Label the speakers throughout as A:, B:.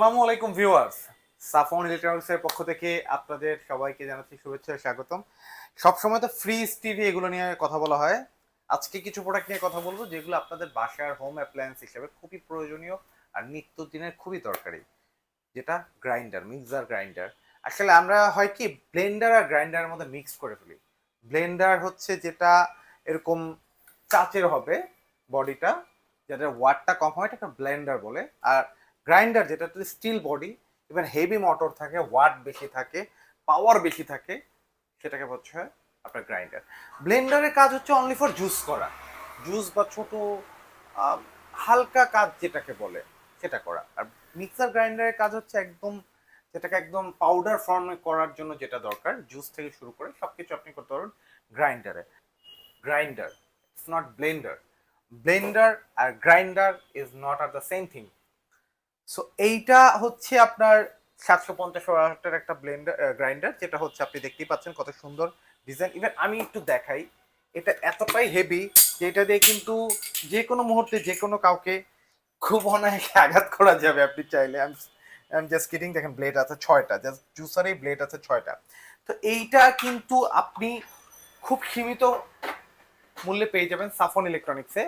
A: আসসালামু আলাইকুম viewers. সাফন electronics এর পক্ষ থেকে আপনাদের সবাইকে জানাচ্ছি শুভেচ্ছা, স্বাগতম। সবসময় তো ফ্রিজ টিভি এগুলো নিয়ে কথা বলা হয়। আজকে কিছু প্রোডাক্ট নিয়ে কথা বলব যেগুলো আপনাদের বাসার হোম অ্যাপ্লায়েন্স হিসেবে খুবই প্রয়োজনীয় আর নিত্যদিনের খুবই দরকারি। যেটা গ্রাইন্ডার মিক্সার গ্রাইন্ডার আসলে আমরা হয় কি ব্লেন্ডার আর গ্রাইন্ডারের মধ্যে মিক্স করে ফেলি। ব্লেন্ডার হচ্ছে যেটা এরকম চাচের হবে বডিটা যেটা ওয়াটটা কম হয় এটাকে ব্লেন্ডার বলে। আর গ্রাইন্ডার যেটা steel body even heavy motor থাকে ওয়াট বেশি থাকে পাওয়ার বেশি থাকে, সেটাকে হচ্ছে আপনার গ্রাইন্ডার ব্লেন্ডারের কাজ হচ্ছে অনলি ফর জুস করা। জুস বা ছোট হালকা কাজ যেটাকে বলে, সেটা করা। আর মিক্সার গ্রাইন্ডারের কাজ হচ্ছে একদম, যেটাকে একদম পাউডার ফর্মে করার জন্য যেটা দরকার জুস থেকে শুরু করে সব কিছু আপনি করতে পারবেন গ্রাইন্ডারে grinder it's not blender blender R grinder is not are the same thing so এইটা হচ্ছে আপনার সাতশো পঞ্চাশ ওয়াটের একটা ব্লেন্ডার গ্রাইন্ডার যেটা হচ্ছে আপনি দেখতেই পাচ্ছেন কত সুন্দর ডিজাইন ইভেন আমি একটু দেখাই, এটা এতটাই হেভি যে এটা দিয়ে কিন্তু যে কোনো মুহূর্তে যে কোনো কাউকে খুব অনায়াসে আঘাত করা যাবে, আপনি চাইলে। আমি জাস্ট কিডিং দেখেন ব্লেড আছে ছয়টা জাস্ট জুসারেই ব্লেড আছে ছয়টা। তো এইটা কিন্তু আপনি খুব সীমিত মূল্যে পেয়ে যাবেন সাফন ইলেকট্রনিক্সে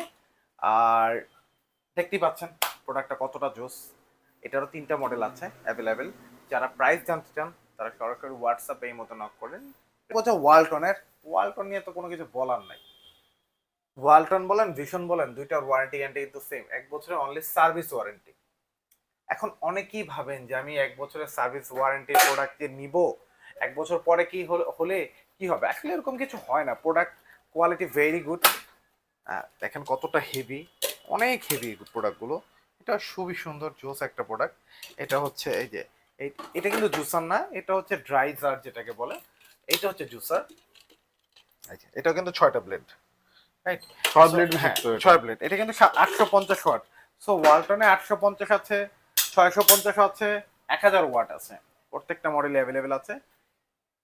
A: আর দেখতেই পাচ্ছেন প্রোডাক্টটা কতটা জোস। এটারও তিনটা মডেল আছে অ্যাভেলেবেল যারা প্রাইস জানতে চান তারা সরাসরি হোয়াটসঅ্যাপে এই মতো নক করেন। হচ্ছে ওয়ালটনের ওয়ালটন নিয়ে তো কোনো কিছু বলার নাই। ওয়ালটন বলেন ভিশন বলেন দুইটার ওয়ারেন্টি গ্যারান্টি কিন্তু সেম এক বছরের অনলি সার্ভিস ওয়ারেন্টি এখন অনেকেই ভাবেন যে আমি এক বছরের সার্ভিস ওয়ারেন্টি প্রোডাক্ট যে নিব এক বছর পরে কি হলে হলে কি হবে? আসলে এরকম কিছু হয় না। প্রোডাক্ট কোয়ালিটি ভেরি গুড দেখেন কতটা হেভি অনেক হেভি প্রোডাক্টগুলো এটা খুবই সুন্দর জোস একটা প্রোডাক্ট এটা হচ্ছে এই যে এটা কিন্তু জুসার না এটা হচ্ছে ড্রাইজার যেটাকে বলে। এটা হচ্ছে জুসার। এটা কিন্তু ছয়টা ব্লেড রাইট
B: ছয় ব্লেড
A: হ্যাঁ। ছয় ব্লেড এটা কিন্তু আটশো পঞ্চাশ ওয়াট সো ওয়ালটনে আটশো পঞ্চাশ আছে ছয়শো পঞ্চাশ আছে এক হাজার ওয়াট আছে। প্রত্যেকটা মডেল অ্যাভেলেবেল আছে।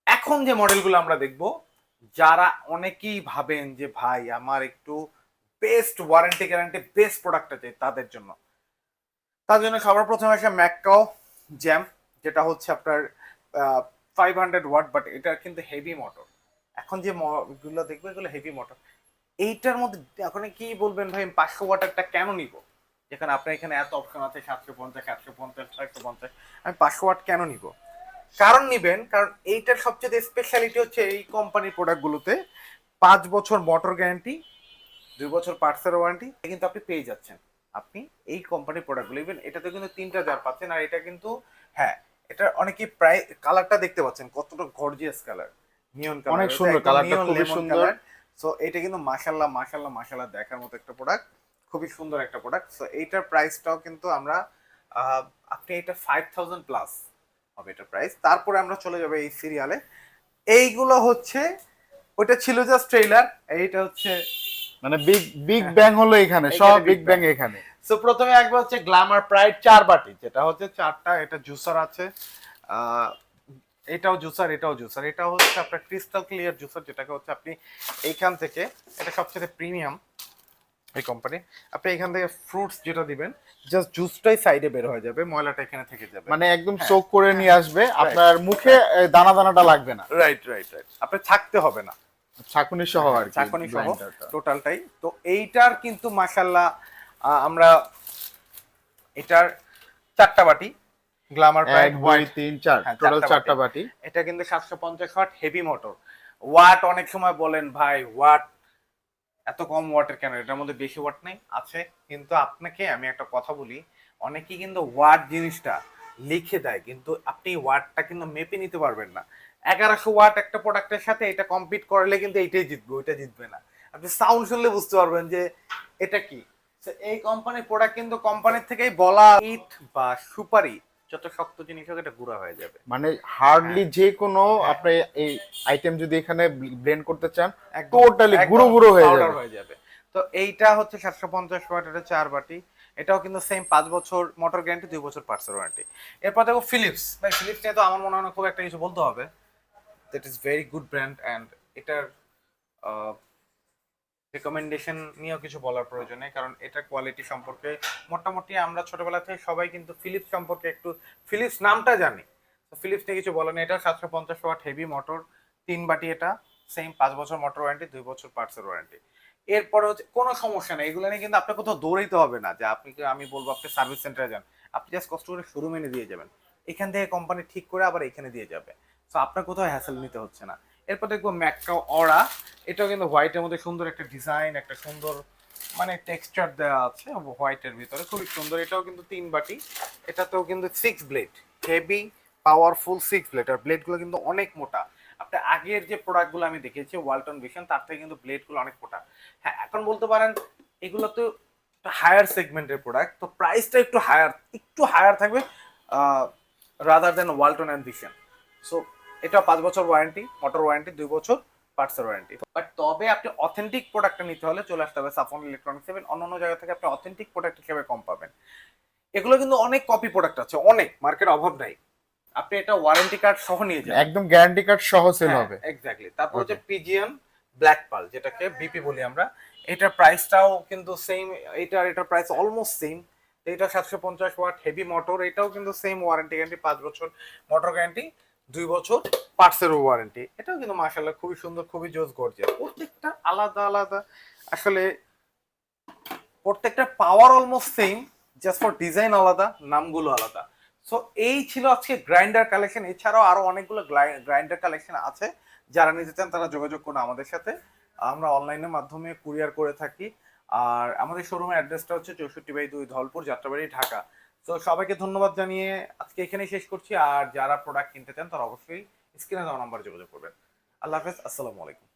A: এখন যে মডেলগুলো আমরা দেখব যারা অনেকেই ভাবেন যে ভাই আমার একটু বেস্ট ওয়ারেন্টি গ্যারান্টি বেস্ট প্রোডাক্টটা আছে তাদের জন্য। তার জন্য সবার প্রথমে আসে ম্যাককাও জ্যাম, যেটা হচ্ছে আপনার ফাইভ হান্ড্রেড ওয়াট বাট এটা কিন্তু হেভি মোটর এখন যে গুলো দেখব, এগুলো হেভি মোটর এইটার মধ্যে এখন কি বলবেন ভাই পাঁচশো ওয়াটারটা কেন নিব? যেখানে আপনার এখানে এত অপশন আছে, সাতশো পঞ্চাশ সাতশো পঞ্চাশ, ছয়শো পঞ্চাশ। আমি পাঁচশো ওয়াট কেন নিব? কারণ নিবেন, কারণ এইটার সবচেয়ে স্পেশালিটি হচ্ছে এই কোম্পানির প্রোডাক্টগুলোতে পাঁচ বছর মোটর গ্যারান্টি দুই বছর পার্টসের ওয়ারেন্টি কিন্তু আপনি পেয়ে যাচ্ছেন। আপনি এই কোম্পানির প্রোডাক্টগুলো ইভেন এটাতে কিন্তু তিনটা জার পাচ্ছেন আর এটা কিন্তু হ্যাঁ এটা অনেকেই প্রায় কালারটা দেখতে পাচ্ছেন কতটা গর্জিয়াস কালার নিয়ন কালার
B: অনেক সুন্দর, কালারটা খুবই সুন্দর।
A: সো এটা কিন্তু মাশাল্লাহ মাশাল্লাহ মাশাল্লাহ দেখার মতো একটা প্রোডাক্ট খুবই সুন্দর একটা প্রোডাক্ট সো এইটার প্রাইসটাও কিন্তু আমরা আপনি এটা ফাইভ থাউজেন্ড প্লাস হবে এটা প্রাইস তারপরে আমরা চলে যাব এই সিরিয়ালে এইগুলো হচ্ছে ওটা ছিল জাস্ট ট্রেলার এইটা হচ্ছে
B: মানে বিগ বিগ ব্যাং হলো এখানে সব বিগ ব্যাং এখানে।
A: সো প্রথমে একবার হচ্ছে গ্ল্যামার প্রাইড চার বাটি যেটা হচ্ছে চারটা এটা জুসার আছে। এটাও জুসার এটাও জুসার এটা হচ্ছে আপনার ক্রিস্টাল ক্লিয়ার জুসার যেটাকে হচ্ছে আপনি এইখান থেকে এটা সবচেয়ে প্রিমিয়াম এই কোম্পানি আপনি এখান থেকে ফ্রুটস যেটা দিবেন জাস্ট জুসটাই সাইডে বের হয়ে যাবে ময়লাটা এখানে থেকে যাবে।
B: মানে একদম
A: হ্যাঁ।
B: চোখ করে নিয়ে আসবে আপনার মুখে দানা দানাটা লাগবে না।
A: রাইট রাইট রাইট আপনি থাকতে হবে না।
B: ছাকুনি সহ আর কি
A: চাকনি সহ টোটালটাই তো এইটার কিন্তু মাশাল্লাহ আমরা এটার চারটা বাটি
B: এক দুই তিন চার
A: হ্যাঁ,
B: টোটাল
A: চারটা
B: চারটা বাটি।
A: এটা কিন্তু সাতশো পঞ্চাশ ওয়াট হেভি মোটর ওয়াট অনেক সময় বলেন ভাই ওয়াট এত কম ওয়াটের কেন? এটার মধ্যে বেশি ওয়াট নেই? আছে কিন্তু আপনাকে আমি একটা কথা বলি অনেকেই কিন্তু ওয়াট জিনিসটা লিখে দেয় কিন্তু আপনি ওয়াটটা কিন্তু মেপে নিতে পারবেন না। এগারোশো ওয়াট একটা প্রোডাক্টের সাথে এটা কম্পিট করলে কিন্তু এইটাই জিতবে ওইটা জিতবে না। আপনি সাউন্ড শুনলে বুঝতে পারবেন যে এটা কি। এই কোম্পানির প্রোডাক্ট কিন্তু কোম্পানির থেকেই বলা ইট বা সুপারি যত শক্ত জিনিস হোক এটা গুঁড়া হয়ে যাবে।
B: মানে হার্ডলি। যে কোনো আপনি এই আইটেম যদি এখানে ব্লেন্ড করতে চান
A: একদম।
B: গুঁড়ো গুঁড়ো হয়ে যাবে।
A: হয়ে যাবে। তো এইটা হচ্ছে সাতশো পঞ্চাশ ওয়াট এটা চার বাটি। এটাও কিন্তু সেম পাঁচ বছর মোটর গ্যারান্টি দুই বছর পার্টসের ওয়ারেন্টি এরপর দেখো ফিলিপস ভাই ফিলিপস নিয়ে তো আমার মনে হয় খুব একটা কিছু বলতে হবে। That is very good brand and এটার রেকমেন্ডেশন নিয়েও কিছু বলার প্রয়োজন নেই, কারণ এটা কোয়ালিটি সম্পর্কে মোটামুটি আমরা ছোটবেলা থেকে সবাই কিন্তু ফিলিপস সম্পর্কে একটু ফিলিপস নামটা জানি। তো ফিলিপস নিয়ে কিছু বলেন এটা সাতশো পঞ্চাশ ওয়াট হেভি মোটর তিন বাটি এটা সেম পাঁচ বছর মোটর ওয়ারেন্টি দুই বছর পার্টসের ওয়ারেন্টি এরপরে হচ্ছে, কোনো সমস্যা নেই, এগুলো নিয়ে কিন্তু আপনার কোথাও দৌড়াইতে হবে না, যে আপনি আমি বলব আপনি সার্ভিস সেন্টারে যান, আপনি জাস্ট কষ্ট করে শোরুমে দিয়ে যাবেন। এখান থেকে কোম্পানি ঠিক করে আবার এখানে দিয়ে যাবে। তো আপনার কোথাও হ্যাসেল নিতে হচ্ছে না। এরপর দেখব ম্যাককা অরা। এটাও কিন্তু হোয়াইটের মধ্যে সুন্দর একটা ডিজাইন একটা সুন্দর মানে টেক্সচার দেওয়া আছে হোয়াইটের ভিতরে। খুবই সুন্দর। এটাও কিন্তু তিন বাটি। এটাতেও কিন্তু six blade heavy powerful six blade আর ব্লেডগুলো কিন্তু অনেক মোটা। আপনার আগের যে প্রোডাক্টগুলো আমি দেখেছি ওয়ালটন ভিশন তার থেকে কিন্তু ব্লেডগুলো অনেক মোটা। হ্যাঁ এখন বলতে পারেন, এগুলো তো হায়ার সেগমেন্টের প্রোডাক্ট তো প্রাইসটা একটু হায়ার একটু হায়ার থাকবে rather than Walton and Vision so এটা পাঁচ বছর ওয়ারেন্টি মোটর ওয়ারেন্টি দুই বছর পার্টসের ওয়ারেন্টি বাট তবে আপনি অথেন্টিক প্রোডাক্টটা নিতে হলে চলে আসতে হবে সাফন ইলেকট্রনিক্স সেভেন অন্য অন্য জায়গা থেকে আপনি অথেন্টিক প্রোডাক্ট হিসেবে কম পাবেন। এগুলো কিন্তু অনেক কপি প্রোডাক্ট আছে অনেক মার্কেট অভাব নাই। আপনি এটা ওয়ারেন্টি কার্ড সহ নিয়ে যান
B: একদম গ্যারান্টি কার্ড সহ সেল হবে।
A: এক্স্যাক্টলি তারপর হচ্ছে পিজিএন ব্ল্যাক পাল যেটাকে বিপি বলি আমরা। এটার প্রাইসটাও কিন্তু সেম এটার এটার প্রাইস অলমোস্ট সেম এটা সাতশো পঞ্চাশ ওয়াট হেভি মোটর এটাও কিন্তু সেম ওয়ারেন্টি গ্যারান্টি পাঁচ বছর মোটর গ্যারান্টি দুই বছর পার্টসের ওয়ারেন্টি এটাও কিন্তু মাশাল্লাহ খুবই সুন্দর, খুবই জোস গর্জিয়াস প্রত্যেকটা আলাদা আলাদা। আসলে প্রত্যেকটা power almost same just for design আলাদা, নামগুলো আলাদা। সো এই ছিল আজকে গ্রাইন্ডার কালেকশন এছাড়াও আরও অনেকগুলো গ্রাইন্ডার কালেকশন আছে। যারা নিতে চান তারা যোগাযোগ করুন আমাদের সাথে। আমরা অনলাইনের মাধ্যমে কুরিয়ার করে থাকি। আর আমাদের শোরুমের অ্যাড্রেসটা হচ্ছে চৌষট্টি বাই দুই ধলপুর, যাত্রাবাড়ি, ঢাকা। তো সবাইকে ধন্যবাদ জানিয়ে আজকে এখানেই শেষ করছি আর যারা প্রোডাক্ট কিনতে চান তারা অবশ্যই স্ক্রিনে দেওয়া নাম্বার যোগাযোগ করবেন আল্লাহ হাফেজ আসসালামু আলাইকুম